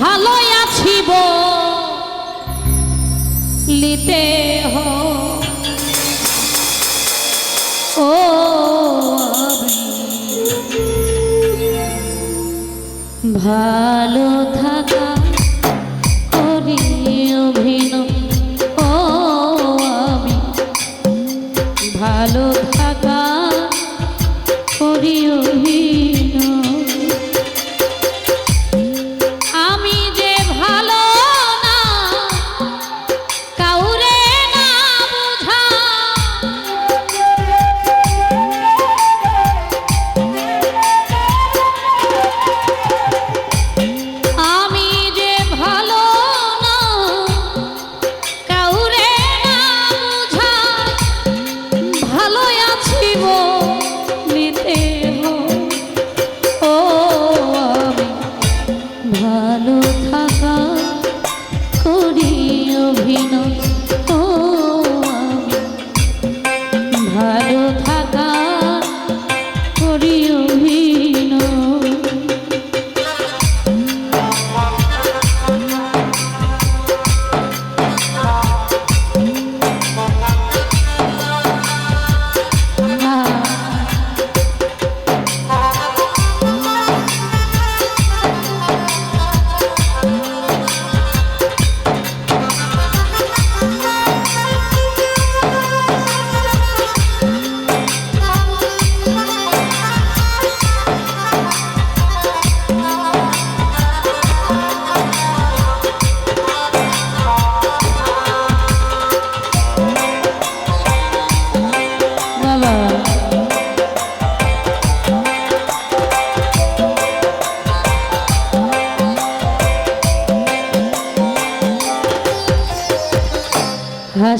ভালো আছিব লিতে হ। ভালো থাকা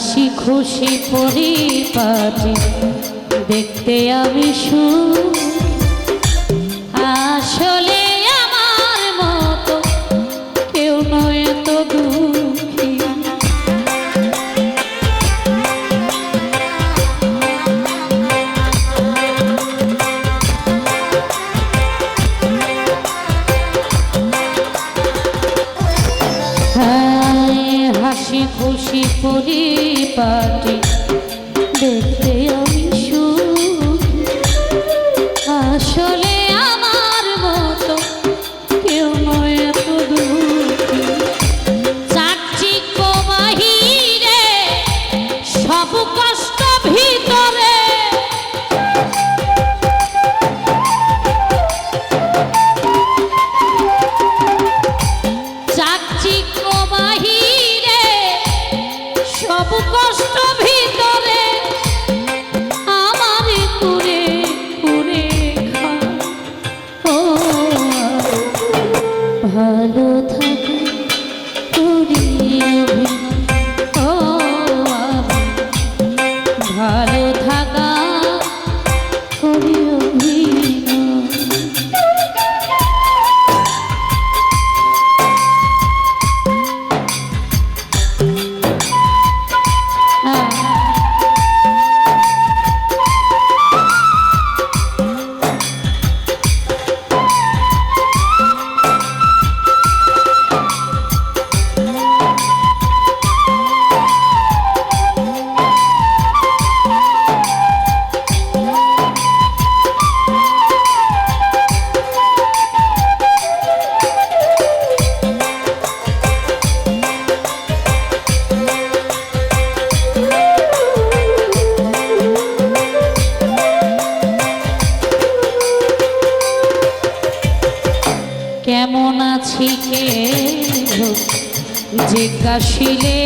হাসি খুশি পরিপাটি দেখতে আমি শুনি পরিপাটি সব কষ্ট ভিতরে আমার কুরে কুরে ও ভালো থাকা কুড়ি ও ভালো কেমন আছি কে জিজ্ঞাসিলে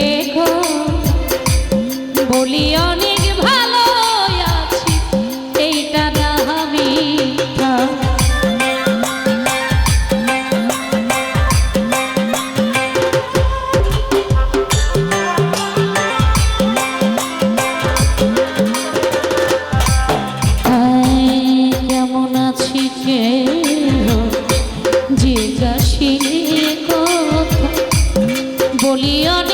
বলি অনেক নিয়ন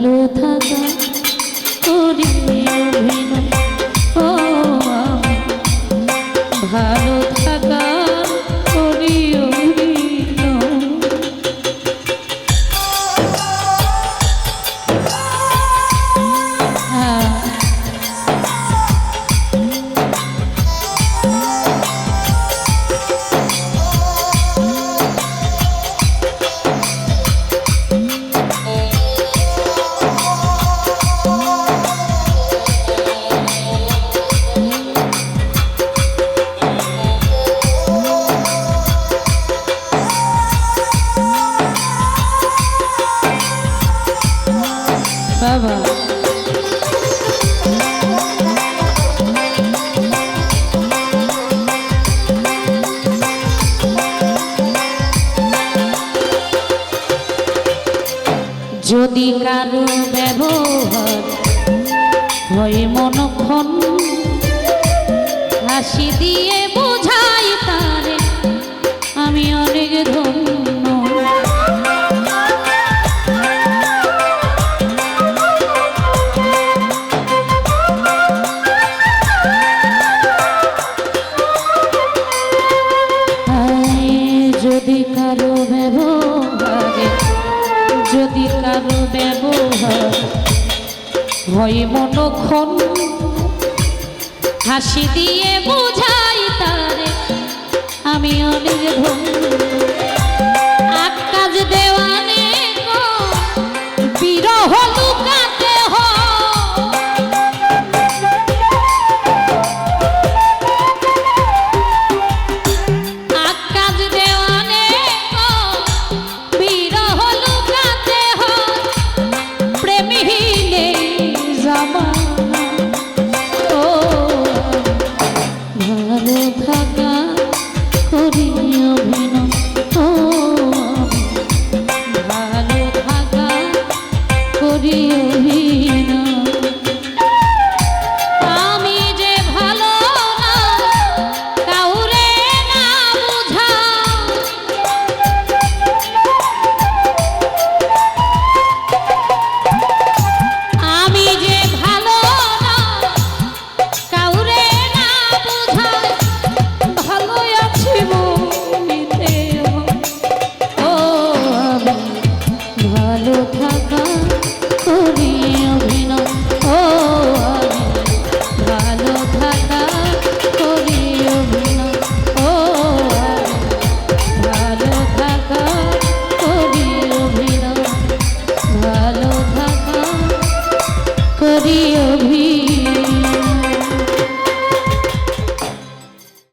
ভালো থাকা করি অভিনয়। ও আমি ভালো যদি কারও ব্যবহার হয় মনক্ষণ, হাসি দিয়ে বোঝাই তারে, আমি অনেক ধন্য। যদি কারও ব্যবহারে যদি কারও ব্যবহার হয় মনক্ষণ হাসি দিয়ে বোঝাই তারে আমি অনেক ধন্য আকাশ